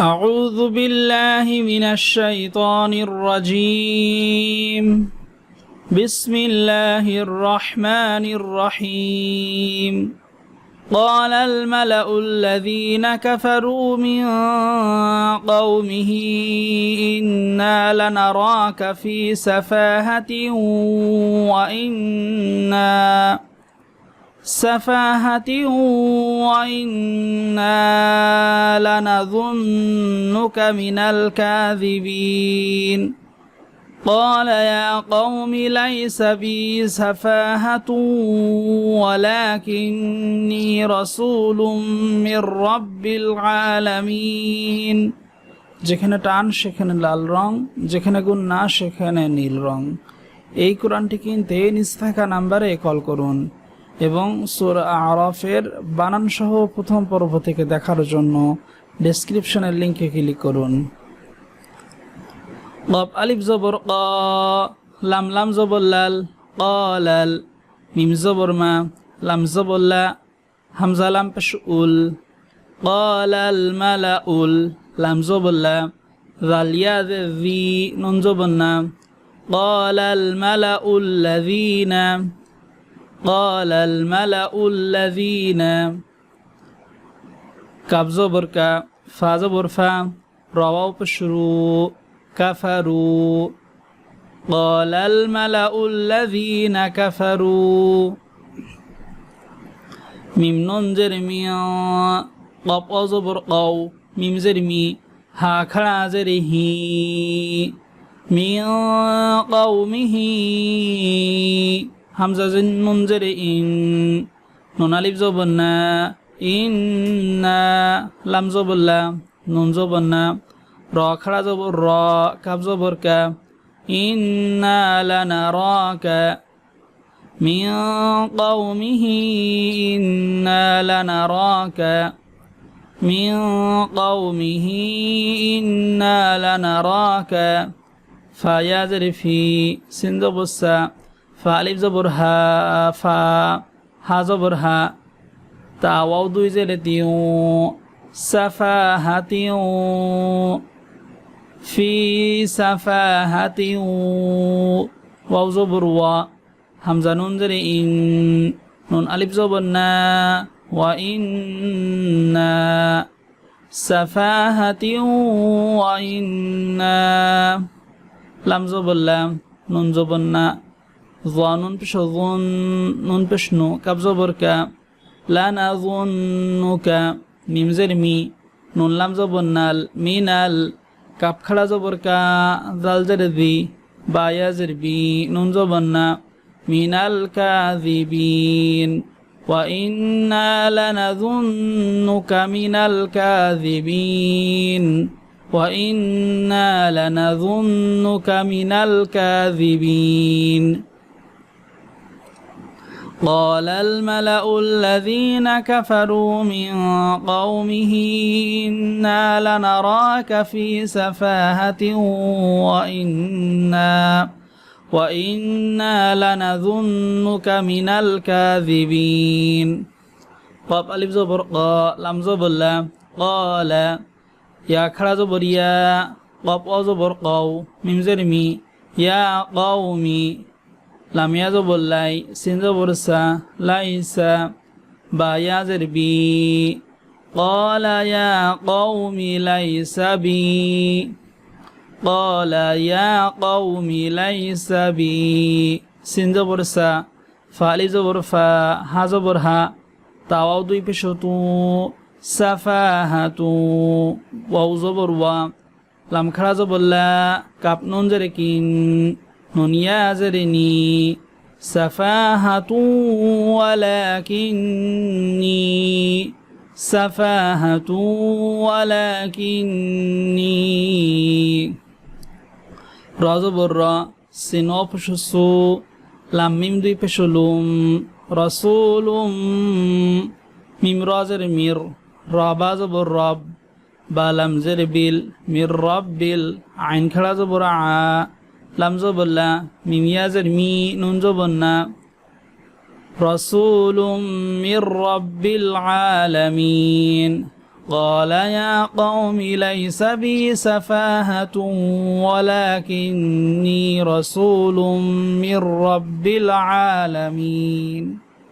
أعوذ بالله من الشيطان الرجيم. بسم الله الرحمن الرحيم. قال الملأ الذين كفروا من قومه إنا لنراك في سفاهة وإنا سفاهة وإنا لنظنك من الكاذبين قال يا قوم ليس بي سفاهة ولكني رسول من رب العالمين যেখানে টান সেখানে লাল রং যেখানে গুণ না সেখানে নীল রং এই কোরআনটি কিনতে নিচ থাকা নাম্বারে কল করুন এবং সুর আরফের বানান সহ প্রথম পর্ব থেকে দেখার জন্য ডেসক্রিপশনের লিঙ্কে ক্লিক করুন কপ আলিফ জবর ক লাম লাম জবর লাল ক লাল মিম জবর মা লাম জবর লা হামজা লাম পেশ উল قال الملأ لم زبلا ذاليا ذي ننزبنا قال الملأ الذين قال الملأ الذين قبض بركة فاز برفا رواه بشرو كفروا. قال الملأ الذين كفروا. ميم نون جرمي قب أزبر ميم جرمي ها خلا جره من قومه হামজা জিন নুন জেরে ইন নুন আলিফ জবন্না ইন্না লাম জবল্লা নুন জবন্না র খাড়া জবর র কাব জবর কা ইন্না লানারাকা من قومه إنا لنراك من قومه إنا لنراك فيازر في سند فالف زبر ها فا ها زبر ها. تا واو دو زلتيو سفاهة في سفاهة واو زبر و همزة نون زر إن نون ألف زبر نا وإنا سفاهة وإنا لم زبر لام نون زبر ظانون پیش ظنون پیش نو کب زبر که لن اظنو که میم زیر می نون لم زبر نل می نل کب کھڑا زبر که دل زیر دی بایا زیر بی نون زبر نا من الكاذبين وإنا لنظنك من الكاذبين وإنا لنظنك من الكاذبين قال الملأ الذين كفروا من قومه إنا لنراك في سفاهة وإنا وإنا لنظنك من الكاذبين. قاب ألف زبر قا لم زبر لا قال يا خرا زبر يا قاب أو زبر قو ميم زرمي يا قومي لم يا زبر لاي سين زبر سا ليس با يا زربي قال يا قوم ليس بي قال يا قوم ليس بي سين زبر سا فالي زبر فا ها زبر ها তাওয়াও দুই পেশতু সাফাহাতু ওয়াও জবর ওয়া লাম খাড়া জবল্লা কাপ নুন জেরে কিন নুনিয়া জেরে নি সাফাহাতু ওয়ালাকিন্নি সাফাহাতু ওয়ালাকিন্নি রজবর সিন অপশসু লাম মিম দুই পেশলুম রসুলুম মিম রজের মির রবা জবর রব বা লাম জের বিল মির রব বিল আইন লাম জবল্লা মিম ইয়াজের মি নুন জবন্না رسول من رب العالمين قال يا قوم ليس بي سفاهة ولكني رسول من رب العالمين